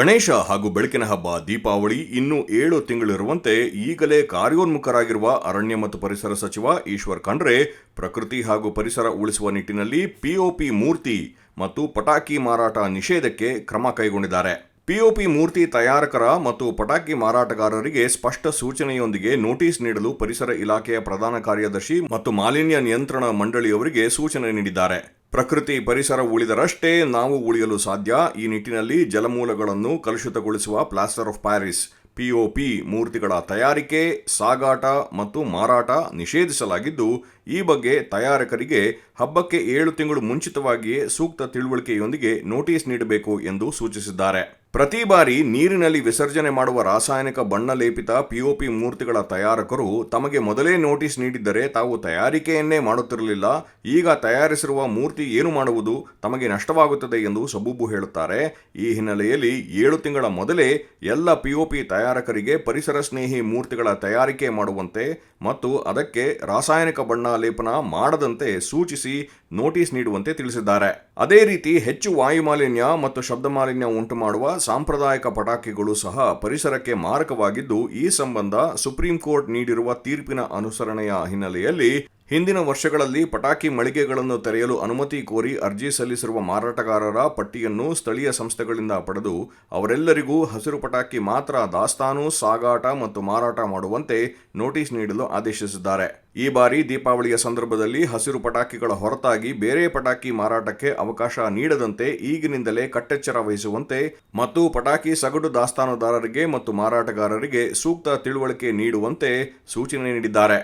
ಗಣೇಶ ಹಾಗೂ ಬೆಳಕಿನ ಹಬ್ಬ ದೀಪಾವಳಿ ಇನ್ನು ಏಳು ತಿಂಗಳಿರುವಂತೆ ಈಗಲೇ ಕಾರ್ಯೋನ್ಮುಖರಾಗಿರುವ ಅರಣ್ಯ ಮತ್ತು ಪರಿಸರ ಸಚಿವ ಈಶ್ವರ್ ಖಂಡ್ರೆ ಪ್ರಕೃತಿ ಹಾಗೂ ಪರಿಸರ ಉಳಿಸುವ ನಿಟ್ಟಿನಲ್ಲಿ ಪಿಒಪಿ ಮೂರ್ತಿ ಮತ್ತು ಪಟಾಕಿ ಮಾರಾಟ ನಿಷೇಧಕ್ಕೆ ಕ್ರಮ ಕೈಗೊಂಡಿದ್ದಾರೆ. ಪಿಒಪಿ ಮೂರ್ತಿ ತಯಾರಕರ ಮತ್ತು ಪಟಾಕಿ ಮಾರಾಟಗಾರರಿಗೆ ಸ್ಪಷ್ಟ ಸೂಚನೆಯೊಂದಿಗೆ ನೋಟಿಸ್ ನೀಡಲು ಪರಿಸರ ಇಲಾಖೆಯ ಪ್ರಧಾನ ಕಾರ್ಯದರ್ಶಿ ಮತ್ತು ಮಾಲಿನ್ಯ ನಿಯಂತ್ರಣ ಮಂಡಳಿಯವರಿಗೆ ಸೂಚನೆ ನೀಡಿದ್ದಾರೆ. ಪ್ರಕೃತಿ ಪರಿಸರ ಉಳಿದರಷ್ಟೇ ನಾವು ಉಳಿಯಲು ಸಾಧ್ಯ. ಈ ನಿಟ್ಟಿನಲ್ಲಿ ಜಲಮೂಲಗಳನ್ನು ಕಲುಷಿತಗೊಳಿಸುವ ಪ್ಲಾಸ್ಟರ್ ಆಫ್ ಪ್ಯಾರಿಸ್ ಪಿಒಪಿ ಮೂರ್ತಿಗಳ ತಯಾರಿಕೆ, ಸಾಗಾಟ ಮತ್ತು ಮಾರಾಟ ನಿಷೇಧಿಸಲಾಗಿದ್ದು, ಈ ಬಗ್ಗೆ ತಯಾರಕರಿಗೆ ಹಬ್ಬಕ್ಕೆ ಏಳು ತಿಂಗಳು ಮುಂಚಿತವಾಗಿಯೇ ಸೂಕ್ತ ತಿಳುವಳಿಕೆಯೊಂದಿಗೆ ನೋಟಿಸ್ ನೀಡಬೇಕು ಎಂದು ಸೂಚಿಸಿದ್ದಾರೆ. ಪ್ರತಿ ಬಾರಿ ನೀರಿನಲ್ಲಿ ವಿಸರ್ಜನೆ ಮಾಡುವ ರಾಸಾಯನಿಕ ಬಣ್ಣ ಲೇಪಿತ ಪಿಒಪಿ ಮೂರ್ತಿಗಳ ತಯಾರಕರು ತಮಗೆ ಮೊದಲೇ ನೋಟಿಸ್ ನೀಡಿದ್ದರೆ ತಾವು ತಯಾರಿಕೆಯನ್ನೇ ಮಾಡುತ್ತಿರಲಿಲ್ಲ. ಈಗ ತಯಾರಿಸಿರುವ ಮೂರ್ತಿ ಏನು ಮಾಡುವುದು? ತಮಗೆ ನಷ್ಟವಾಗುತ್ತದೆ ಎಂದು ಸಬೂಬು ಹೇಳುತ್ತಾರೆ. ಈ ಹಿನ್ನೆಲೆಯಲ್ಲಿ ಏಳು ತಿಂಗಳ ಮೊದಲೇ ಎಲ್ಲ ಪಿಒಪಿ ತಯಾರಕರಿಗೆ ಪರಿಸರ ಸ್ನೇಹಿ ಮೂರ್ತಿಗಳ ತಯಾರಿಕೆ ಮಾಡುವಂತೆ ಮತ್ತು ಅದಕ್ಕೆ ರಾಸಾಯನಿಕ ಬಣ್ಣ ಲೇಪನ ಮಾಡದಂತೆ ಸೂಚಿಸಿ ನೋಟಿಸ್ ನೀಡುವಂತೆ ತಿಳಿಸಿದ್ದಾರೆ. ಅದೇ ರೀತಿ ಹೆಚ್ಚು ವಾಯುಮಾಲಿನ್ಯ ಮತ್ತು ಶಬ್ದ ಮಾಲಿನ್ಯ ಉಂಟು ಮಾಡುವ ಸಾಂಪ್ರದಾಯಿಕ ಪಟಾಕಿಗಳು ಸಹ ಪರಿಸರಕ್ಕೆ ಮಾರಕವಾಗಿದ್ದು ಈ ಸಂಬಂಧ ಸುಪ್ರೀಂ ಕೋರ್ಟ್ ನೀಡಿರುವ ತೀರ್ಪಿನ ಅನುಸರಣೆಯ ಹಿನ್ನೆಲೆಯಲ್ಲಿ ಹಿಂದಿನ ವರ್ಷಗಳಲ್ಲಿ ಪಟಾಕಿ ಮಳಿಗೆಗಳನ್ನು ತೆರೆಯಲು ಅನುಮತಿ ಕೋರಿ ಅರ್ಜಿ ಸಲ್ಲಿಸಿರುವ ಮಾರಾಟಗಾರರ ಪಟ್ಟಿಯನ್ನು ಸ್ಥಳೀಯ ಸಂಸ್ಥೆಗಳಿಂದ ಪಡೆದು ಅವರೆಲ್ಲರಿಗೂ ಹಸಿರು ಪಟಾಕಿ ಮಾತ್ರ ದಾಸ್ತಾನು, ಸಾಗಾಟ ಮತ್ತು ಮಾರಾಟ ಮಾಡುವಂತೆ ನೋಟಿಸ್ ನೀಡಲು ಆದೇಶಿಸಿದ್ದಾರೆ. ಈ ಬಾರಿ ದೀಪಾವಳಿಯ ಸಂದರ್ಭದಲ್ಲಿ ಹಸಿರು ಪಟಾಕಿಗಳ ಹೊರತಾಗಿ ಬೇರೆ ಪಟಾಕಿ ಮಾರಾಟಕ್ಕೆ ಅವಕಾಶ ನೀಡದಂತೆ ಈಗಿನಿಂದಲೇ ಕಟ್ಟೆಚ್ಚರ ವಹಿಸುವಂತೆ ಮತ್ತು ಪಟಾಕಿ ಸಗಟು ದಾಸ್ತಾನುದಾರರಿಗೆ ಮತ್ತು ಮಾರಾಟಗಾರರಿಗೆ ಸೂಕ್ತ ತಿಳುವಳಿಕೆ ನೀಡುವಂತೆ ಸೂಚನೆ ನೀಡಿದ್ದಾರೆ.